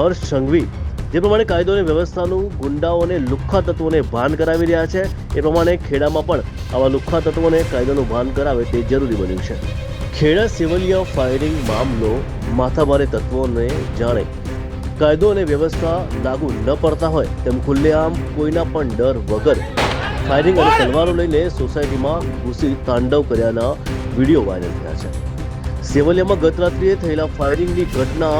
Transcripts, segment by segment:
હર્ષ સંઘવી, જે પ્રમાણે કાયદો અને વ્યવસ્થાનું ગુંડાઓને લુખ્ખા તત્વોને ભાન કરાવી રહ્યા છે, એ પ્રમાણે ખેડામાં પણ આવા લુખ્ખા તત્વોને કાયદાનું ભાન કરાવે તે જરૂરી બન્યું છે. ખેડા સિવિલિયા ફાયરિંગ મામલો માથાભારે તત્વોને જાણે. કાયદો અને વ્યવસ્થા લાગુ ન પડતા હોય તેમ ખુલ્લેઆમ કોઈના પણ ડર વગર. ફાયરિંગ અને તલવારો લઈને સોસાયટીમાં ઘૂસી તાંડવ કર્યાના વીડિયો વાયરલ થયા છે. સેવલિયામાં ગત રાત્રિએ થયેલા ફાયરિંગની ઘટના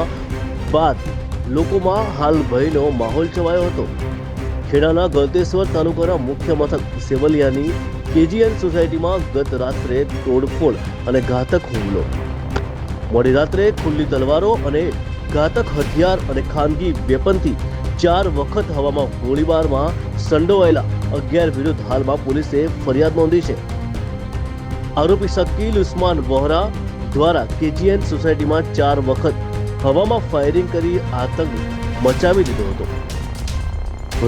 બાદ લોકોમાં હાલ ભયનો માહોલ છવાયો હતો. ખેડાના ગળતેશ્વર તાલુકાના મુખ્ય મથક સેવલિયાની કેજીએન સોસાયટીમાં ગત રાત્રે તોડફોડ અને ઘાતક હુમલો. મોડી રાત્રે ખુલ્લી તલવારો અને ઘાતક હથિયાર અને ખાનગી વેપનથી ચાર વખત હવામાં ગોળીબારમાં સંડોવાયેલા અગિયાર વિરુદ્ધ હાલમાં પોલીસે ફરિયાદ નોંધી છે. આરોપી શકીલ ઉસ્માન વોહરા દ્વારા કેજીએન સોસાયટીમાં ચાર વખત હવામાં ફાયરિંગ કરી આતંક મચાવી દીધો હતો.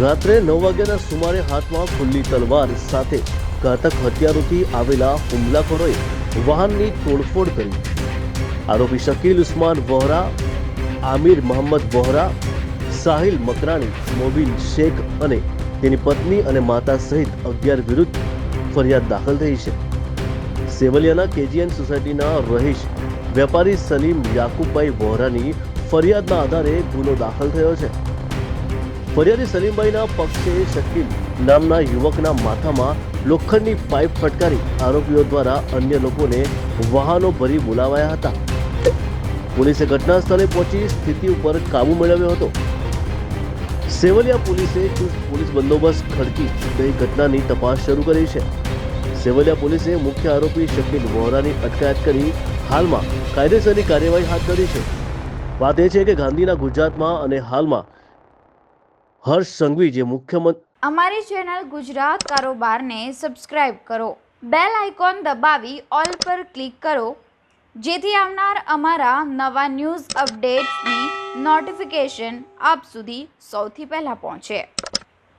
રાત્રે નવ વાગ્યાના સુમારે હાથમાં ખુલ્લી તલવાર સાથે ઘાતક હથિયારોથી આવેલા હુમલાખોરોએ વાહનની તોડફોડ કરી. આરોપી શકીલ ઉસ્માન વોહરા, આમિર મોહમ્મદ વોહરા, સાહિલ મકરાણી, મોબીન શેખ અને તેની પત્ની અને માતા સહિત અગિયાર વિરુદ્ધ ફરિયાદ દાખલ થઈ છે. સેવલિયાના કેજીએન સોસાયટીના રહીશ વેપારી સલીમ યાકુબભાઈ વોહરાની ફરિયાદના આધારે ગુનો દાખલ થયો છે. ફરિયાદી સલીમભાઈના પક્ષે શકીલ નામના યુવકના માથામાં લોખંડની પાઇપ ફટકારી આરોપીઓ દ્વારા અન્ય લોકોને વાહનો ભરી બોલાવાયા હતા. પોલીસે ઘટના સ્થળે પહોંચી સ્થિતિ ઉપર કાબુ મેળવ્યો હતો. સેવલિયા પોલીસે ચુસ્ત પોલીસ બંદોબસ્ત ખડકી ગઈ ઘટનાની તપાસ શરૂ કરી છે. સેવલિયા પોલીસે મુખ્ય આરોપી શકીલ વોહરાની અટકાયત કરી હાલમાં કાયદેસરની કાર્યવાહી હાથ ધરી છે. વાત એ છે કે ગાંધીના ગુજરાતમાં અને હાલમાં હર્ષ સંઘવી જે મુખ્યમંત્રી અમારી ચેનલ ગુજરાત કારોબારને સબસ્ક્રાઇબ કરો, બેલ આઇકોન દબાવી, ઓલ પર ક્લિક કરો, જેથી આવનાર અમારા નવા ન્યૂઝ અપડેટ્સની નોટિફિકેશન આપ સુધી સૌથી પહેલાં પહોંચે.